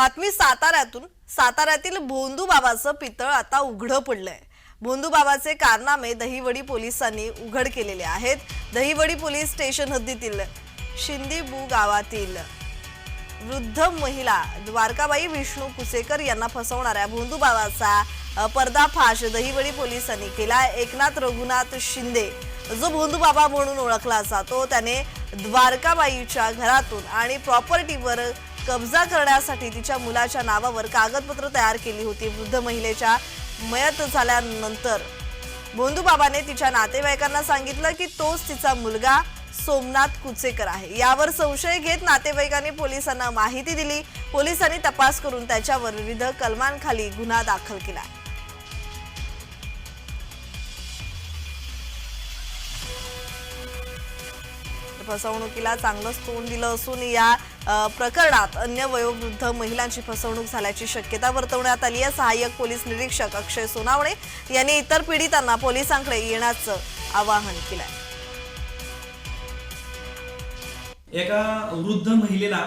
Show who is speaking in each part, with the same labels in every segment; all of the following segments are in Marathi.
Speaker 1: बातमी साताऱ्यातून साताऱ्यातील भोंदू बाबाचं पितळ आता उघडं पडलंय. भोंदू बाबाचे कारनामे दहिवडी पोलिसांनी उघड केलेले आहेत. दहिवडी पोलीस स्टेशन हद्दीतील शिंदीबू गावातील वृद्ध महिला द्वारकाबाई विष्णू कुसेकर यांना फसवणाऱ्या भोंदू बाबाचा पर्दाफाश दहिवडी पोलिसांनी केला एकनाथ रघुनाथ शिंदे जो भोंदू बाबा म्हणून ओळखला जातो त्याने द्वारकाबाईच्या घरातून आणि प्रॉपर्टीवर कब्जा करण्यासाठी तिच्या मुलाच्या नावावर कागदपत्र तयार केली होती. वृद्ध महिलेच्या मयत झाल्यानंतर भोंदूबाबाने तिच्या नातेवाईकांना सांगितलं की तोच तिचा मुलगा सोमनाथ कुचेकर आहे. यावर संशय घेत नातेवाईकांनी पोलिसांना माहिती दिली. पोलिसांनी तपास करून त्याच्यावर विविध कलमांखाली गुन्हा दाखल केला. फसवणुकीला चांगलंच तोंड दिलं असून या प्रकरणात अन्य वयोवृद्ध महिलांची फसवणूक झाल्याची शक्यता वर्तवण्यात आली आहे. सहाय्यक पोलीस निरीक्षक अक्षय सोनावणे यांनी इतर पीडितांना पोलिसांकडे येण्याचं आवाहन केलंय.
Speaker 2: एका वृद्ध महिलेला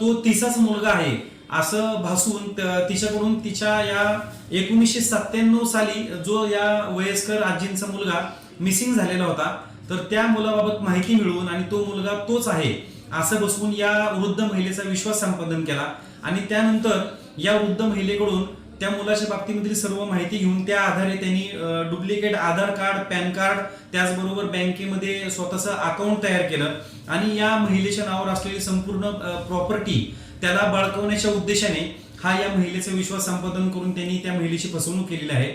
Speaker 2: तो तिचाच मुलगा आहे असं भासून तिच्याकडून तिच्या या एकोणीसशे सत्त्याण्णव साली जो या वयस्कर आजींचा मुलगा मिसिंग झालेला होता तर त्या मुलाबाबत माहिती मिळवून आणि तो मुलगा तोच आहे असं बसवून या वृद्ध महिलेचा विश्वास संपादन केला. आणि त्यानंतर या वृद्ध महिलेकडून त्या मुलाच्या बाबतीमधील सर्व माहिती घेऊन त्या आधारे त्यांनी duplicate Aadhaar card PAN card त्याचबरोबर बँकेमध्ये स्वतःचं अकाउंट तयार केलं. आणि या महिलेच्या नावावर असलेली संपूर्ण प्रॉपर्टी त्याला बळकवण्याच्या उद्देशाने हा या महिलेचा विश्वास संपादन करून त्यांनी त्या महिलेची फसवणूक केलेली आहे.